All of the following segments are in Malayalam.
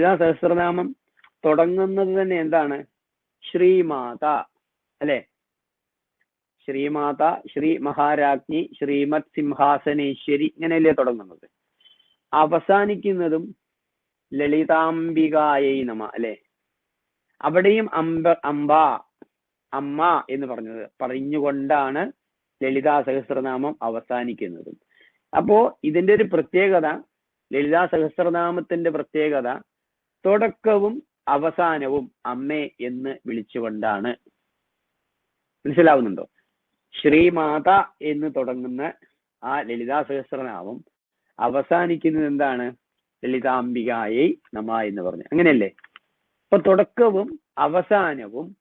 ലളിതാ സഹസ്രനാമം. തുടങ്ങുന്നത് തന്നെ എന്താണ്? ശ്രീമാത. അല്ലെ? ശ്രീമാത ശ്രീ മഹാരാജ്ഞി ശ്രീമത് സിംഹാസനേശ്വരി ഇങ്ങനെയല്ലേ തുടങ്ങുന്നത്. അവസാനിക്കുന്നതും ലളിതാംബികായൈ നമ അല്ലെ? അവിടെയും അംബ അംബ അമ്മ എന്ന് പറഞ്ഞത്. പറഞ്ഞുകൊണ്ടാണ് ലളിതാ സഹസ്രനാമം അവസാനിക്കുന്നതും. അപ്പോ ഇതിന്റെ ഒരു പ്രത്യേകത ലളിതാ സഹസ്രനാമത്തിന്റെ പ്രത്യേകത തുടക്കവും അവസാനവും അമ്മേ എന്ന് വിളിച്ചുകൊണ്ടാണ്. മനസ്സിലാവുന്നുണ്ടോ? ശ്രീമാത എന്ന് തുടങ്ങുന്ന ആ ലളിതാ സഹസ്രനാമം അവസാനിക്കുന്നത് എന്താണ്? ലളിതാംബികായെ നമ എന്ന് പറഞ്ഞു. അങ്ങനെയല്ലേ? അപ്പൊ തുടക്കവും അവസാനവും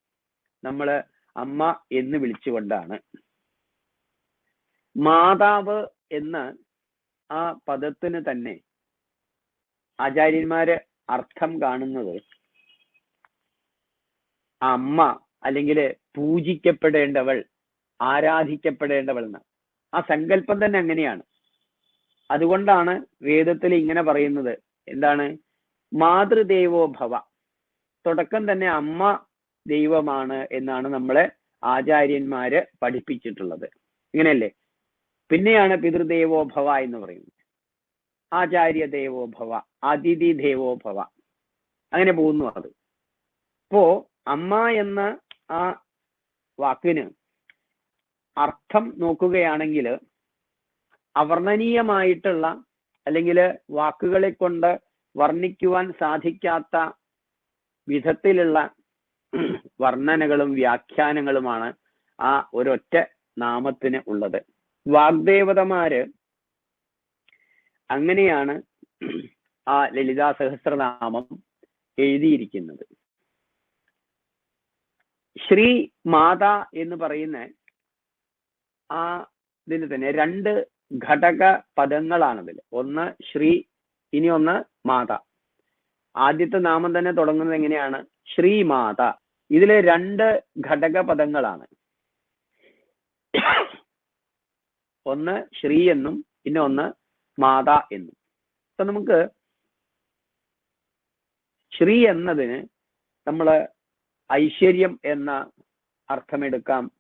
നമ്മൾ അമ്മ എന്ന് വിളിച്ചുകൊണ്ടാണ്. മാതാവ് എന്ന ആ പദത്തിന് തന്നെ ആചാര്യന്മാര് അർത്ഥം കാണുന്നത് അമ്മ അല്ലെങ്കിൽ പൂജിക്കപ്പെടേണ്ടവൾ ആരാധിക്കപ്പെടേണ്ടവൾ എന്ന് ആ സങ്കല്പം തന്നെ അങ്ങനെയാണ്. അതുകൊണ്ടാണ് വേദത്തിൽ ഇങ്ങനെ പറയുന്നത്. എന്താണ്? മാതൃദേവോ ഭവ. തുടക്കം തന്നെ അമ്മ ദൈവമാണ് എന്നാണ് നമ്മളെ ആചാര്യന്മാര് പഠിപ്പിച്ചിട്ടുള്ളത്. ഇങ്ങനെയല്ലേ? പിന്നെയാണ് പിതൃദേവോ ഭവ എന്ന് പറയുന്നത്. ആചാര്യ ദേവോ ഭവ. അതിഥി ദേവോ ഭവ. അങ്ങനെ പോകുന്നു അത്. അപ്പോ അമ്മ എന്ന ആ വാക്കിന് അർത്ഥം നോക്കുകയാണെങ്കിൽ അവർണനീയമായിട്ടുള്ള അല്ലെങ്കിൽ വാക്കുകളെ കൊണ്ട് വർണിക്കുവാൻ സാധിക്കാത്ത വിധത്തിലുള്ള വർണനകളും വ്യാഖ്യാനങ്ങളുമാണ് ആ ഒരൊറ്റ നാമത്തിന് ഉള്ളത്. വാഗ്ദേവതമാര് അങ്ങനെയാണ് ആ ലളിതാ സഹസ്രനാമം എഴുതിയിരിക്കുന്നത്. ശ്രീ മാത എന്ന് പറയുന്ന ആ ഇതിന് തന്നെ രണ്ട് ഘടക പദങ്ങളാണതിൽ ഒന്ന് ശ്രീ ഇനി ഒന്ന് മാത. ആദ്യത്തെ നാമം തന്നെ തുടങ്ങുന്നത് എങ്ങനെയാണ്? ശ്രീ മാത. ഇതിലെ രണ്ട് ഘടക പദങ്ങളാണ്. ഒന്ന് ശ്രീ എന്നും പിന്നെ ഒന്ന് മാത എന്നും. അപ്പൊ നമുക്ക് ശ്രീ എന്നതിന് നമ്മൾ ഐശ്വര്യം എന്ന അർത്ഥമെടുക്കാം.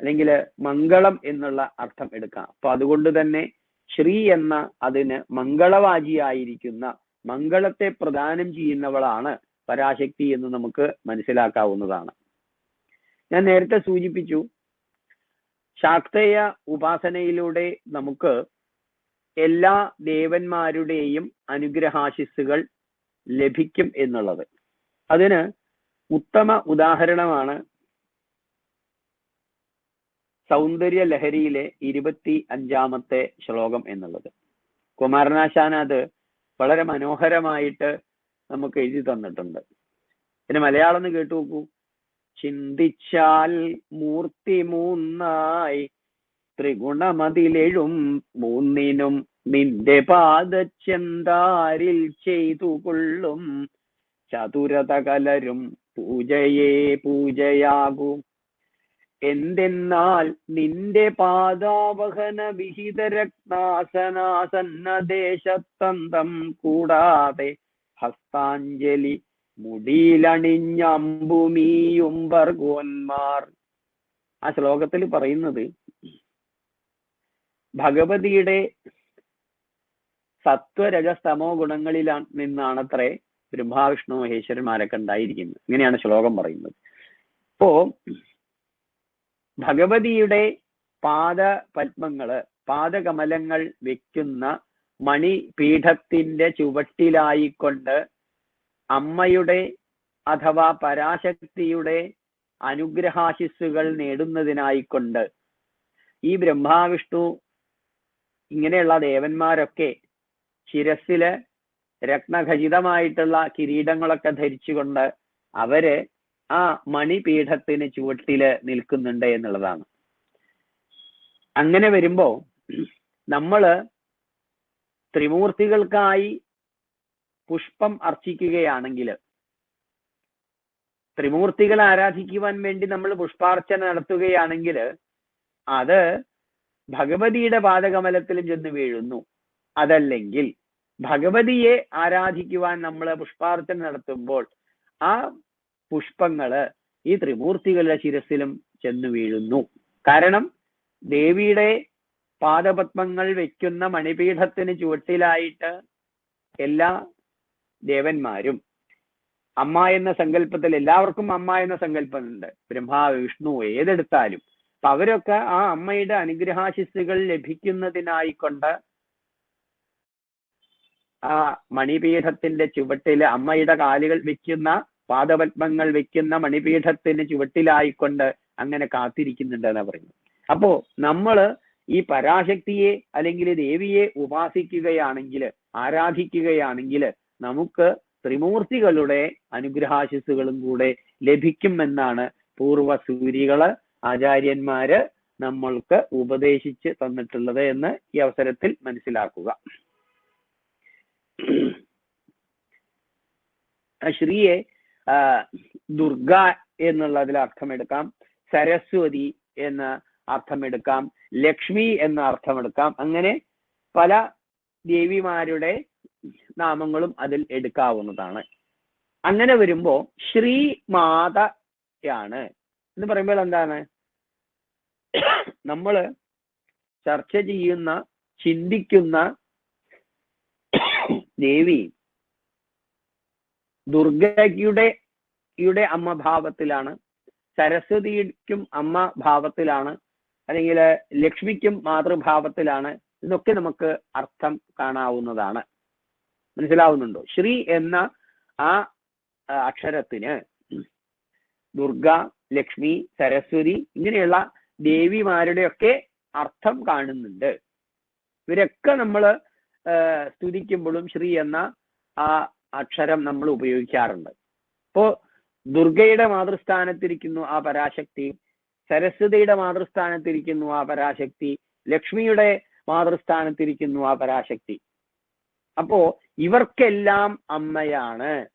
അല്ലെങ്കിൽ മംഗളം എന്നുള്ള അർത്ഥം എടുക്കാം. അപ്പൊ അതുകൊണ്ട് തന്നെ ശ്രീ എന്ന അതിന് മംഗളവാചിയായിരിക്കുന്ന മംഗളത്തെ പ്രദാനം ചെയ്യുന്നവളാണ് പരാശക്തി എന്ന് നമുക്ക് മനസ്സിലാക്കാവുന്നതാണ്. ഞാൻ നേരത്തെ സൂചിപ്പിച്ചു ശാക്തേയ ഉപാസനയിലൂടെ നമുക്ക് എല്ലാ ദേവന്മാരുടെയും അനുഗ്രഹാശിസ്സുകൾ ലഭിക്കും എന്നുള്ളത്. അതിന് ഉത്തമ ഉദാഹരണമാണ് സൗന്ദര്യ ലഹരിയിലെ ഇരുപത്തി അഞ്ചാമത്തെ ശ്ലോകം എന്നുള്ളത്. കുമാരനാശാൻ അത് വളരെ മനോഹരമായിട്ട് നമുക്ക് എഴുതി തന്നിട്ടുണ്ട്. പിന്നെ മലയാളം എന്ന് കേട്ടു നോക്കൂ. ചിന്തിച്ചാൽ മൂർത്തി മൂന്നായി ത്രിഗുണമതിലെഴും മൂന്നിനും നിന്റെ പാദച്ചെന്താരിൽ ചെയ്തു കൊള്ളും ചതുരത കലരും പൂജയെ പൂജയാകും. എന്തെന്നാൽ നിന്റെ പാദാവഹന വിഹിത രത്നാസനാസന്നദേശത്തന്തം കൂടാതെ ഹസ്താഞ്ജലി മുടിയിലണിഞ്ഞമ്പുമീയും വർഗോന്മാർ. ആ ശ്ലോകത്തിൽ പറയുന്നത് ഭഗവതിയുടെ സത്വരജസ്തമോ ഗുണങ്ങളിൽ നിന്നാണത്രേ ബ്രഹ്മാവിഷ്ണു മഹേശ്വരന്മാരൊക്കെ ഉണ്ടായിരിക്കുന്നത്. ഇങ്ങനെയാണ് ശ്ലോകം പറയുന്നത്. ഇപ്പോ ഭഗവതിയുടെ പാദ പത്മങ്ങൾ പാദകമലങ്ങൾ വെക്കുന്ന മണിപീഠത്തിന്റെ ചുവട്ടിലായിക്കൊണ്ട് അമ്മയുടെ അഥവാ പരാശക്തിയുടെ അനുഗ്രഹാശിസ്സുകൾ നേടുന്നതിനായിക്കൊണ്ട് ഈ ബ്രഹ്മാവിഷ്ണു ഇങ്ങനെയുള്ള ദേവന്മാരൊക്കെ ശിരസിൽ രത്നഖചിതമായിട്ടുള്ള കിരീടങ്ങളൊക്കെ ധരിച്ചുകൊണ്ട് അവർ ആ മണിപീഠത്തിന് ചുവട്ടിൽ നിൽക്കുന്നുണ്ട് എന്നുള്ളതാണ്. അങ്ങനെ വരുമ്പോ നമ്മൾ ത്രിമൂർത്തികൾക്കായി പുഷ്പം അർച്ചിക്കുകയാണെങ്കിൽ ത്രിമൂർത്തികളെ ആരാധിക്കുവാൻ വേണ്ടി നമ്മൾ പുഷ്പാർച്ചന നടത്തുകയാണെങ്കിൽ അത് ഭഗവതിയുടെ പാദകമലത്തിലും ചെന്ന് വീഴുന്നു. അതല്ലെങ്കിൽ ഭഗവതിയെ ആരാധിക്കുവാൻ നമ്മൾ പുഷ്പാർച്ചന നടത്തുമ്പോൾ ആ പുഷ്പങ്ങൾ ഈ ത്രിമൂർത്തികളുടെ ശിരസിലും ചെന്നു വീഴുന്നു. കാരണം ദേവിയുടെ പാദപത്മങ്ങൾ വെക്കുന്ന മണിപീഠത്തിന് ചുവട്ടിലായിട്ട് എല്ലാ ദേവന്മാരും അമ്മ എന്ന സങ്കല്പത്തിൽ എല്ലാവർക്കും അമ്മ എന്ന സങ്കല്പമുണ്ട്. ബ്രഹ്മ വിഷ്ണു ഏതെടുത്താലും. അപ്പൊ അവരൊക്കെ ആ അമ്മയുടെ അനുഗ്രഹാശിസ്സുകൾ ലഭിക്കുന്നതിനായിക്കൊണ്ട് ആ മണിപീഠത്തിന്റെ ചുവട്ടിൽ അമ്മയുടെ കാലുകൾ വെക്കുന്ന പാദപത്മങ്ങൾ വെക്കുന്ന മണിപീഠത്തിന് ചുവട്ടിലായിക്കൊണ്ട് അങ്ങനെ കാത്തിരിക്കുന്നുണ്ട് എന്നാ പറയുന്നത്. അപ്പോ നമ്മൾ ഈ പരാശക്തിയെ അല്ലെങ്കിൽ ദേവിയെ ഉപാസിക്കുകയാണെങ്കിൽ ആരാധിക്കുകയാണെങ്കിൽ നമുക്ക് ത്രിമൂർത്തികളുടെ അനുഗ്രഹാശിസ്സുകളും കൂടെ ലഭിക്കുമെന്നാണ് പൂർവ സൂര്യകൾ ആചാര്യന്മാര് നമ്മൾക്ക് ഉപദേശിച്ച് തന്നിട്ടുള്ളത് എന്ന് ഈ അവസരത്തിൽ മനസ്സിലാക്കുക. ശ്രീയെ ദുർഗ എന്നുള്ളതിൽ അർത്ഥമെടുക്കാം സരസ്വതി എന്ന അർത്ഥമെടുക്കാം ലക്ഷ്മി എന്ന അർത്ഥമെടുക്കാം അങ്ങനെ പല ദേവിമാരുടെ നാമങ്ങളും അതിൽ എടുക്കാവുന്നതാണ്. അങ്ങനെ വരുമ്പോ ശ്രീ മാതയാണ് എന്ന് പറയുമ്പോൾ എന്താണ്? നമ്മൾ ചർച്ച ചെയ്യുന്ന ചിന്തിക്കുന്ന ദേവി ദുർഗയുടെ യുടെ അമ്മ ഭാവത്തിലാണ് സരസ്വതിക്കും അമ്മ ഭാവത്തിലാണ് അല്ലെങ്കിൽ ലക്ഷ്മിക്കും മാതൃഭാവത്തിലാണ് ഇതൊക്കെ നമുക്ക് അർത്ഥം കാണാവുന്നതാണ്. മനസ്സിലാവുന്നുണ്ടോ? ശ്രീ എന്ന ആ അക്ഷരത്തിന് ദുർഗ ലക്ഷ്മി സരസ്വതി ഇങ്ങനെയുള്ള ദേവിമാരുടെയൊക്കെ അർത്ഥം കാണുന്നുണ്ട്. ഇവരൊക്കെ നമ്മൾ സ്തുതിക്കുമ്പോഴും ശ്രീ എന്ന ആ അക്ഷരം നമ്മൾ ഉപയോഗിക്കാറുണ്ട്. ഇപ്പോ ദുർഗയുടെ മാതൃസ്ഥാനത്തിരിക്കുന്നു ആ പരാശക്തി സരസ്വതിയുടെ മാതൃസ്ഥാനത്തിരിക്കുന്നു ആ പരാശക്തി ലക്ഷ്മിയുടെ മാതൃസ്ഥാനത്തിരിക്കുന്നു ആ പരാശക്തി. അപ്പോ ഇവർക്കെല്ലാം അമ്മയാണ്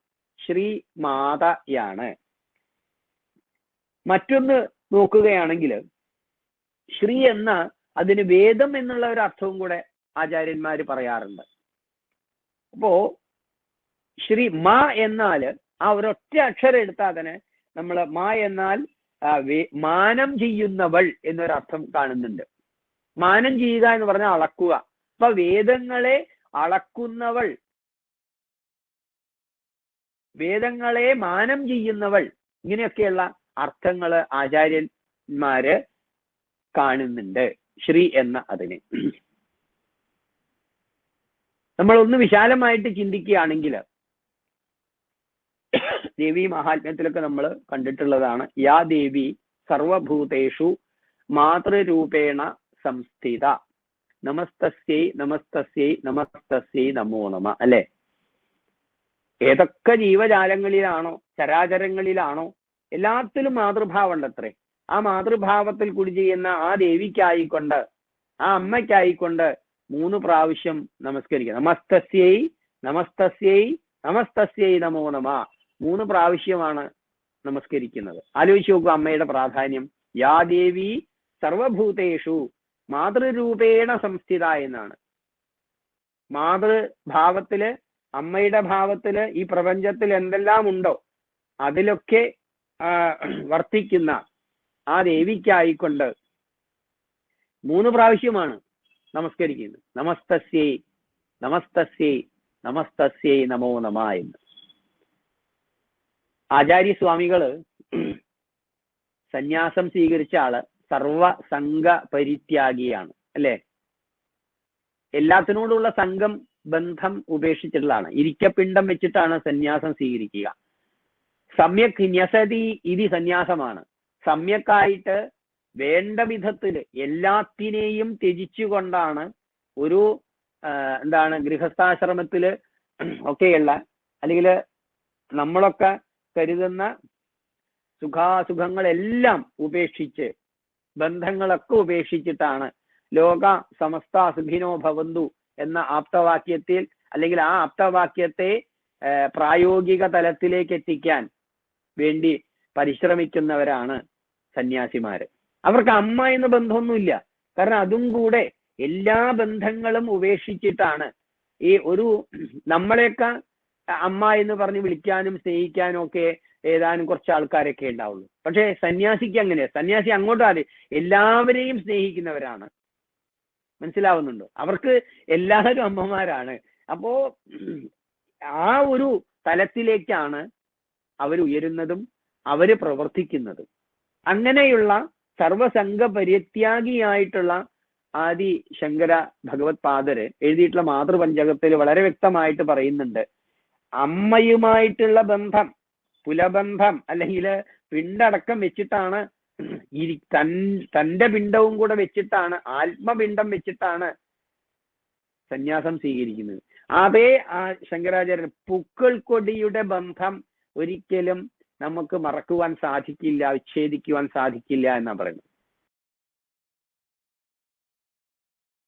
ശ്രീ മാതയാണ്. മറ്റൊന്ന് നോക്കുകയാണെങ്കിൽ ശ്രീ എന്ന അതിന് വേദം എന്നുള്ള ഒരു അർത്ഥവും കൂടെ ആചാര്യന്മാര് പറയാറുണ്ട്. അപ്പോ ശ്രീ മ എന്നാൽ ആ ഒരൊറ്റ അക്ഷരം എടുത്താൽ തന്നെ നമ്മൾ മാ എന്നാൽ മാനം ചെയ്യുന്നവൾ എന്നൊരർത്ഥം കാണുന്നുണ്ട്. മാനം ചെയ്യുക എന്ന് പറഞ്ഞാൽ അളക്കുക. അപ്പൊ വേദങ്ങളെ അളക്കുന്നവൾ വേദങ്ങളെ മാനം ചെയ്യുന്നവൾ ഇങ്ങനെയൊക്കെയുള്ള അർത്ഥങ്ങൾ ആചാര്യന്മാര് കാണുന്നുണ്ട് ശ്രീ എന്ന അതിന്. നമ്മൾ ഒന്ന് വിശാലമായിട്ട് ചിന്തിക്കുകയാണെങ്കിൽ ദേവി മഹാത്മ്യത്തിലൊക്കെ നമ്മൾ കണ്ടിട്ടുള്ളതാണ് യാ ദേവി സർവഭൂതേഷു മാതൃരൂപേണ സംസ്ഥിത നമസ്തസ്യൈ നമസ്തസ്യൈ നമസ്തസ്യൈ നമോ നമ അല്ലെ? ഏതൊക്കെ ജീവജാലങ്ങളിലാണോ ചരാചരങ്ങളിലാണോ എല്ലാത്തിലും മാതൃഭാവം ഉണ്ടത്രേ ആ മാതൃഭാവത്തിൽ കൂടി ചെയ്യുന്ന ആ ദേവിക്കായിക്കൊണ്ട് ആ അമ്മയ്ക്കായിക്കൊണ്ട് മൂന്ന് പ്രാവശ്യം നമസ്കരിക്കുക നമസ്തസ്യൈ നമസ്തസ്യൈ നമസ്തസ്യൈ നമോ നമ. മൂന്ന് പ്രാവശ്യമാണ് നമസ്കരിക്കുന്നത്. ആലോചിച്ച് നോക്കുക അമ്മയുടെ പ്രാധാന്യം. യാ ദേവി സർവഭൂതേഷു മാതൃരൂപേണ സംസ്ഥിത എന്നാണ്. മാതൃഭാവത്തിൽ അമ്മയുടെ ഭാവത്തിൽ ഈ പ്രപഞ്ചത്തിൽ എന്തെല്ലാം ഉണ്ടോ അതിലൊക്കെ വർത്തിക്കുന്ന ആ ദേവിക്കായിക്കൊണ്ട് മൂന്ന് പ്രാവശ്യമാണ് നമസ്കരിക്കുന്നത് നമസ്തസ്യൈ നമസ്തസ്യൈ നമസ്തസ്യൈ നമോ നമ എന്ന്. ആചാര്യസ്വാമികൾ സന്യാസം സ്വീകരിച്ച ആൾ സർവസംഘ പരിത്യാഗിയാണ് അല്ലെ? എല്ലാത്തിനോടുള്ള സംഘം ബന്ധം ഉപേക്ഷിച്ചിട്ടുള്ളതാണ്. ഇരിക്കപ്പിണ്ടം വെച്ചിട്ടാണ് സന്യാസം സ്വീകരിക്കുക. സമ്യക് ന്യസതി ഇതി സന്യാസമാണ്. സമ്യക്കായിട്ട് വേണ്ട വിധത്തിൽ എല്ലാത്തിനെയും ത്യജിച്ചുകൊണ്ടാണ് ഒരു എന്താണ് ഗൃഹസ്ഥാശ്രമത്തിൽ ഒക്കെയുള്ള അല്ലെങ്കിൽ നമ്മളൊക്കെ കരുതുന്ന സുഖാസുഖങ്ങളെല്ലാം ഉപേക്ഷിച്ച് ബന്ധങ്ങളൊക്കെ ഉപേക്ഷിച്ചിട്ടാണ് ലോക സമസ്ത സുഖിനോ ഭവന്തു എന്ന ആപ്തവാക്യത്തിൽ അല്ലെങ്കിൽ ആ ആപ്തവാക്യത്തെ പ്രായോഗിക തലത്തിലേക്ക് എത്തിക്കാൻ വേണ്ടി പരിശ്രമിക്കുന്നവരാണ് സന്യാസിമാര്. അവർക്ക് അമ്മ എന്ന ബന്ധമൊന്നുമില്ല. കാരണം അതും കൂടെ എല്ലാ ബന്ധങ്ങളും ഉപേക്ഷിച്ചിട്ടാണ്. ഈ ഒരു നമ്മളെയൊക്കെ അമ്മ എന്ന് പറഞ്ഞ് വിളിക്കാനും സ്നേഹിക്കാനും ഒക്കെ ഏതാനും കുറച്ച് ആൾക്കാരൊക്കെ ഉണ്ടാവുള്ളൂ. പക്ഷേ സന്യാസിക്ക് അങ്ങനെയാ. സന്യാസി അങ്ങോട്ടും അതെ എല്ലാവരെയും സ്നേഹിക്കുന്നവരാണ്. മനസ്സിലാവുന്നുണ്ടോ? അവർക്ക് എല്ലാവരും അമ്മമാരാണ്. അപ്പോ ആ ഒരു തലത്തിലേക്കാണ് അവർ ഉയരുന്നതും അവർ പ്രവർത്തിക്കുന്നതും. അങ്ങനെയുള്ള സർവസംഘ പരിത്യാഗിയായിട്ടുള്ള ആദി ശങ്കര ഭഗവത് പാദര് എഴുതിയിട്ടുള്ള മാതൃപഞ്ചകത്തിൽ വളരെ വ്യക്തമായിട്ട് പറയുന്നുണ്ട്. അമ്മയുമായിട്ടുള്ള ബന്ധം കുലബന്ധം അല്ലെങ്കിൽ പിണ്ടടക്കം വെച്ചിട്ടാണ് ഈ തൻ തന്റെ പിണ്ടവും കൂടെ വെച്ചിട്ടാണ് ആത്മപിണ്ഡം വെച്ചിട്ടാണ് സന്യാസം സ്വീകരിക്കുന്നത്. അതേ ആ ശങ്കരാചാര്യൻ പുക്കൾ കൊടിയുടെ ബന്ധം ഒരിക്കലും നമുക്ക് മറക്കുവാൻ സാധിക്കില്ല വിച്ഛേദിക്കുവാൻ സാധിക്കില്ല എന്നാ പറയുന്നത്.